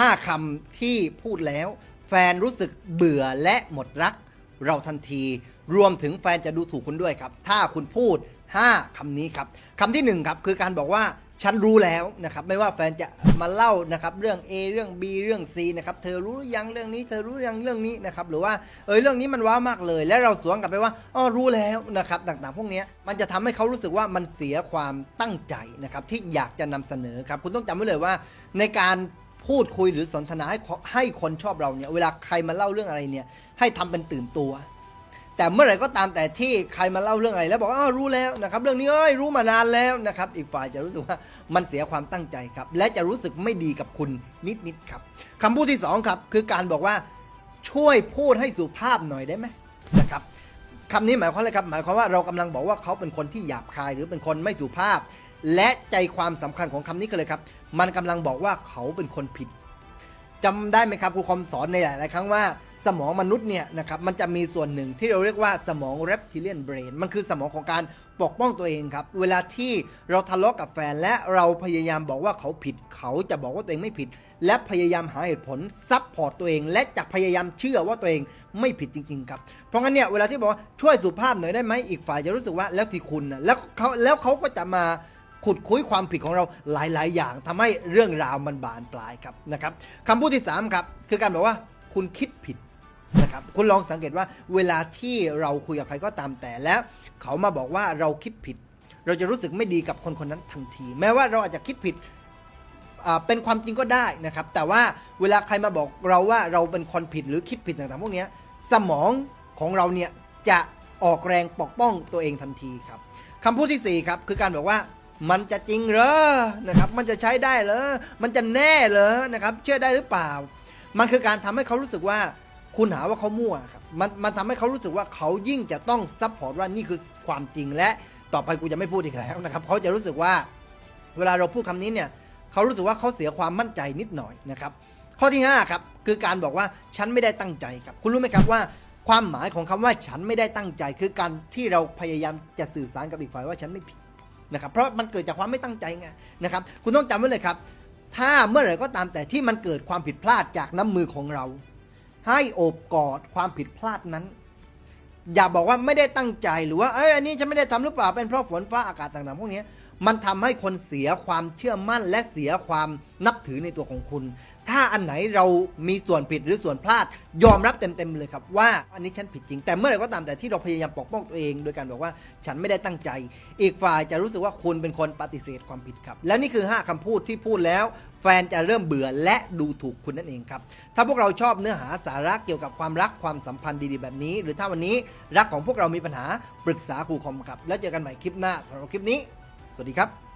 5 คำที่พูดแล้ว แฟนรู้สึกเบื่อและหมดรัก เราทันที รวมถึงแฟนจะดูถูกคุณด้วยครับ ถ้าคุณพูด 5 คำนี้ครับคำที่ 1 ครับ คือการบอกว่าฉันรู้แล้วนะครับไม่ว่าแฟนจะมาเล่านะครับเรื่อง A เรื่อง B เรื่อง C นะครับเธอรู้หรือยังเรื่องนี้ เธอรู้หรือยังเรื่องนี้นะครับหรือว่าเออเรื่องนี้มันว้าวมากเลย แล้วเราสวนกลับไปว่าอ๋อรู้แล้วนะครับต่างๆ พวกนี้มันจะทำให้เขารู้สึกว่ามันเสียความตั้งใจนะครับที่อยากจะนำเสนอครับคุณต้องจำไว้เลยว่า ในการ พูดคุยหรือสนทนาให้ให้คนชอบเราเนี่ย เวลาใครมาเล่าเรื่องอะไรเนี่ย ให้ทำเป็นตื่นตัว แต่เมื่อไหร่ก็ตามแต่ที่ใครมาเล่าเรื่องอะไร แล้วบอกว่าอ้าวรู้แล้วนะครับ เรื่องนี้เอ้ยรู้มานานแล้วนะครับ อีกฝ่ายจะรู้สึกว่ามันเสียความตั้งใจครับ และจะรู้สึกไม่ดีกับคุณนิดๆครับคำพูดที่สองครับคือการบอกว่าช่วยพูดให้สุภาพหน่อยได้ไหมนะครับคำนี้หมายความอะไรครับ หมายความว่าเรากำลังบอกว่าเขาเป็นคนที่หยาบคาย หรือเป็นคนไม่สุภาพ และใจความสำคัญของคำนี้ก็เลยครับ มันกำลังบอกว่าเขาเป็นคนผิดจำได้ไหมครับครูคอมสอนในหลาย ๆ ครั้งว่าสมองมนุษย์เนี่ยนะครับมันจะมีส่วนหนึ่งที่เราเรียกว่าสมอง reptilian brain มันคือสมองของการปกป้องตัวเองครับ เวลาที่เราทะเลาะกับแฟนและเราพยายามบอกว่าเขาผิด เขาจะบอกว่าตัวเองไม่ผิด และพยายามหาเหตุผลซับพอร์ตตัวเอง และจะพยายามเชื่อว่าตัวเองไม่ผิดจริง ๆ ครับ เพราะงั้นเนี่ยเวลาที่บอกว่าช่วยสุภาพหน่อยได้ไหมอีกฝ่ายจะรู้สึกว่าแล้วที่คุณนะแล้วเขาแล้วเขาก็จะมา ขุดคุยความผิดของเราหลาย ๆ อย่างทำให้เรื่องราวมันบานปลายครับนะครับคำพูดที่3ครับคือการบอกว่าคุณคิดผิดนะครับคุณลองสังเกตว่าเวลาที่เราคุยกับใครก็ตามแต่แล้วเขามาบอกว่าเราคิดผิด เราจะรู้สึกไม่ดีกับคนคนนั้นทันที แม้ว่าเราอาจจะคิดผิดเป็นความจริงก็ได้นะครับ แต่ว่าเวลาใครมาบอกเราว่าเราเป็นคนผิดหรือคิดผิดต่างๆพวกนี้สมองของเราเนี่ยจะออกแรงปกป้องตัวเองทันทีครับคำพูดที่4ครับคือการบอกว่า มันจะจริงเหรอนะครับ มันจะใช้ได้เหรอ มันจะแน่เหรอนะครับ เชื่อได้หรือเปล่า มันคือการทำให้เขารู้สึกว่าคุณหาว่าเขามั่วครับ มันมันทำให้เขารู้สึกว่าเขายิ่งจะต้องซัพพอร์ตว่านี่คือความจริงและต่อไปกูจะไม่พูดอีกแล้วนะครับเขาจะรู้สึกว่าเวลาเราพูดคำนี้เนี่ยเขารู้สึกว่าเขาเสียความมั่นใจนิดหน่อยนะครับ ข้อที่5ครับคือการบอกว่าฉันไม่ได้ตั้งใจครับ คุณรู้ไหมครับว่าความหมายของคำว่าฉันไม่ได้ตั้งใจ คือการที่เราพยายามจะสื่อสารกับอีกฝ่ายว่าฉันไม่ผิด นะครับเพราะมันเกิดจากความไม่ตั้งใจไงนะครับคุณต้องจำไว้เลยครับ ถ้าเมื่อไหร่ก็ตามแต่ที่มันเกิดความผิดพลาดจากน้ำมือของเรา ให้โอบกอดความผิดพลาดนั้น อย่าบอกว่าไม่ได้ตั้งใจหรือว่าเอ้ยอันนี้ฉันไม่ได้ทำหรือเปล่าเป็นเพราะฝนฟ้าอากาศต่างๆพวกนี้ มันทำให้คนเสียความเชื่อมั่นและเสียความนับถือในตัวของคุณ ถ้าอันไหนเรามีส่วนผิดหรือส่วนพลาด ยอมรับเต็มๆเลยครับว่าอันนี้ฉันผิดจริง แต่เมื่อไหร่ก็ตามแต่ที่เราพยายามปกป้องตัวเอง โดยการบอกว่าฉันไม่ได้ตั้งใจ อีกฝ่ายจะรู้สึกว่าคุณเป็นคนปฏิเสธความผิดครับ และนี่คือ 5คำพูดที่พูดแล้วแฟนจะเริ่มเบื่อและดูถูกคุณนั่นเองครับ ถ้าพวกเราชอบเนื้อหาสาระเกี่ยวกับความรักความสัมพันธ์ดีๆแบบนี้ หรือถ้าวันนี้รักของพวกเรามีปัญหาปรึกษาครูคอมครับ แล้วเจอกันใหม่คลิปหน้าสำหรับคลิปนี้ สวัสดีครับ